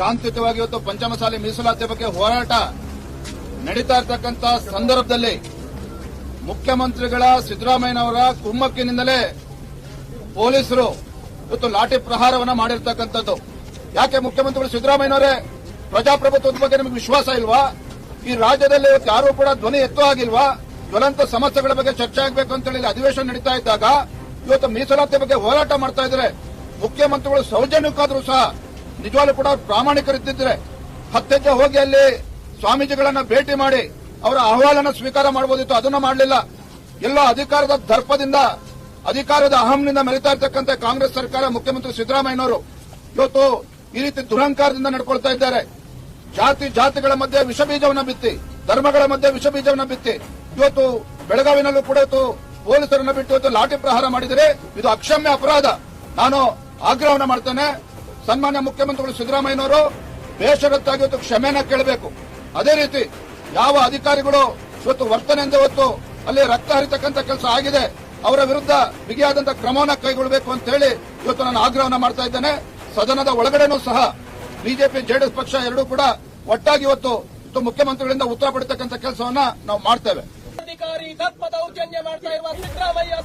ಶಾಂತಿಯುತವಾಗಿ ಇವತ್ತು ಪಂಚಮಸಾಲಿ ಮೀಸಲಾತಿ ಬಗ್ಗೆ ಹೋರಾಟ ನಡೀತಾ ಇರ್ತಕ್ಕಂಥ ಸಂದರ್ಭದಲ್ಲಿ ಮುಖ್ಯಮಂತ್ರಿಗಳ ಸಿದ್ದರಾಮಯ್ಯನವರ ಕುಮ್ಮಕ್ಕಿನಿಂದಲೇ ಪೊಲೀಸರು ಇವತ್ತು ಲಾಠಿ ಪ್ರಹಾರವನ್ನ ಮಾಡಿರ್ತಕ್ಕಂಥದ್ದು. ಯಾಕೆ ಮುಖ್ಯಮಂತ್ರಿಗಳು ಸಿದ್ದರಾಮಯ್ಯನವರೇ ಪ್ರಜಾಪ್ರಭುತ್ವದ ಬಗ್ಗೆ ನಿಮಗೆ ವಿಶ್ವಾಸ ಇಲ್ವಾ? ಈ ರಾಜ್ಯದಲ್ಲಿ ಇವತ್ತು ಯಾರೂ ಕೂಡ ಧ್ವನಿ ಎತ್ತೋ ಆಗಿಲ್ವಾ ಜ್ವಲಂತ ಸಮಸ್ಯೆಗಳ ಬಗ್ಗೆ ಚರ್ಚೆ ಆಗಬೇಕು ಅಂತ ಹೇಳಿ ಅಧಿವೇಶನ ನಡೀತಾ ಇದ್ದಾಗ ಇವತ್ತು ಮೀಸಲಾತಿ ಬಗ್ಗೆ ಹೋರಾಟ ಮಾಡ್ತಾ ಇದ್ದಾರೆ ಮುಖ್ಯಮಂತ್ರಿಗಳು ಸೌಜನ್ಯಕ್ಕಾದರೂ ಸಹ ನಿಜವಾಗ್ಲೂ ಕೂಡ ಪ್ರಾಮಾಣಿಕರು ಪ್ರಾಮಾಣಿಕರಿದ್ದಿದ್ರೆ ಹತ್ತೆಜ್ಜೆ ಹೋಗಿ ಅಲ್ಲಿ ಸ್ವಾಮೀಜಿಗಳನ್ನ ಭೇಟಿ ಮಾಡಿ ಅವರ ಅಹವಾಲನ್ನ ಸ್ವೀಕಾರ ಮಾಡಬಹುದಿತ್ತು ಅದನ್ನ ಮಾಡಲಿಲ್ಲ. ಎಲ್ಲ ಅಧಿಕಾರದ ದರ್ಪದಿಂದ, ಅಧಿಕಾರದ ಅಹಂನಿಂದ ಮೆರಿತಾ ಇರ್ತಕ್ಕಂಥ ಕಾಂಗ್ರೆಸ್ ಸರ್ಕಾರ ಮುಖ್ಯಮಂತ್ರಿ ಸಿದ್ದರಾಮಯ್ಯನವರು ಇವತ್ತು ಈ ರೀತಿ ದುರಹಂಕಾರದಿಂದ ನಡ್ಕೊಳ್ತಾ ಇದ್ದಾರೆ. ಜಾತಿ ಜಾತಿಗಳ ಮಧ್ಯೆ ವಿಷಬೀಜವನ್ನು ಬಿತ್ತಿ, ಧರ್ಮಗಳ ಮಧ್ಯೆ ವಿಷಬೀಜವನ್ನು ಬಿತ್ತಿ, ಇವತ್ತು ಬೆಳಗಾವಿನಲ್ಲೂ ಕೂಡ ಇವತ್ತು ಪೊಲೀಸರನ್ನ ಬಿಟ್ಟು ಇವತ್ತು ಲಾಠಿ ಪ್ರಹಾರ ಮಾಡಿದರೆ ಇದು ಅಕ್ಷಮ್ಯ ಅಪರಾಧ. ನಾನು ಆಗ್ರಹವನ್ನ ಮಾಡ್ತೇನೆ. ಸನ್ಮಾನ್ಯ ಮುಖ್ಯಮಂತ್ರಿಗಳು ಸಿದ್ದರಾಮಯ್ಯನವರು ಬೇಷರತ್ತಾಗಿ ಇವತ್ತು ಕ್ಷಮೆನ ಕೇಳಬೇಕು. ಅದೇ ರೀತಿ ಯಾವ ಅಧಿಕಾರಿಗಳು ಇವತ್ತು ವರ್ತನೆಯಿಂದ ಇವತ್ತು ಅಲ್ಲಿ ರಕ್ತ ಹರಿತಕ್ಕಂಥ ಕೆಲಸ ಆಗಿದೆ, ಅವರ ವಿರುದ್ಧ ಬಿಗಿಯಾದಂತಹ ಕ್ರಮವನ್ನು ಕೈಗೊಳ್ಳಬೇಕು ಅಂತ ಹೇಳಿ ಇವತ್ತು ನಾನು ಆಗ್ರಹವನ್ನು ಮಾಡ್ತಾ ಇದ್ದೇನೆ. ಸದನದ ಒಳಗಡೆನೂ ಸಹ ಬಿಜೆಪಿ, ಜೆಡಿಎಸ್ ಪಕ್ಷ ಎರಡೂ ಕೂಡ ಒಟ್ಟಾಗಿ ಇವತ್ತು ಮುಖ್ಯಮಂತ್ರಿಗಳಿಂದ ಉತ್ತರ ಪಡಿತಕ್ಕಂಥ ಕೆಲಸವನ್ನ ನಾವು ಮಾಡ್ತೇವೆ. ಅಧಿಕಾರಿ ದೌರ್ಜನ್ಯ ಮಾಡ್ತಾ ಇರುವ ಸಿದ್ದರಾಮಯ್ಯ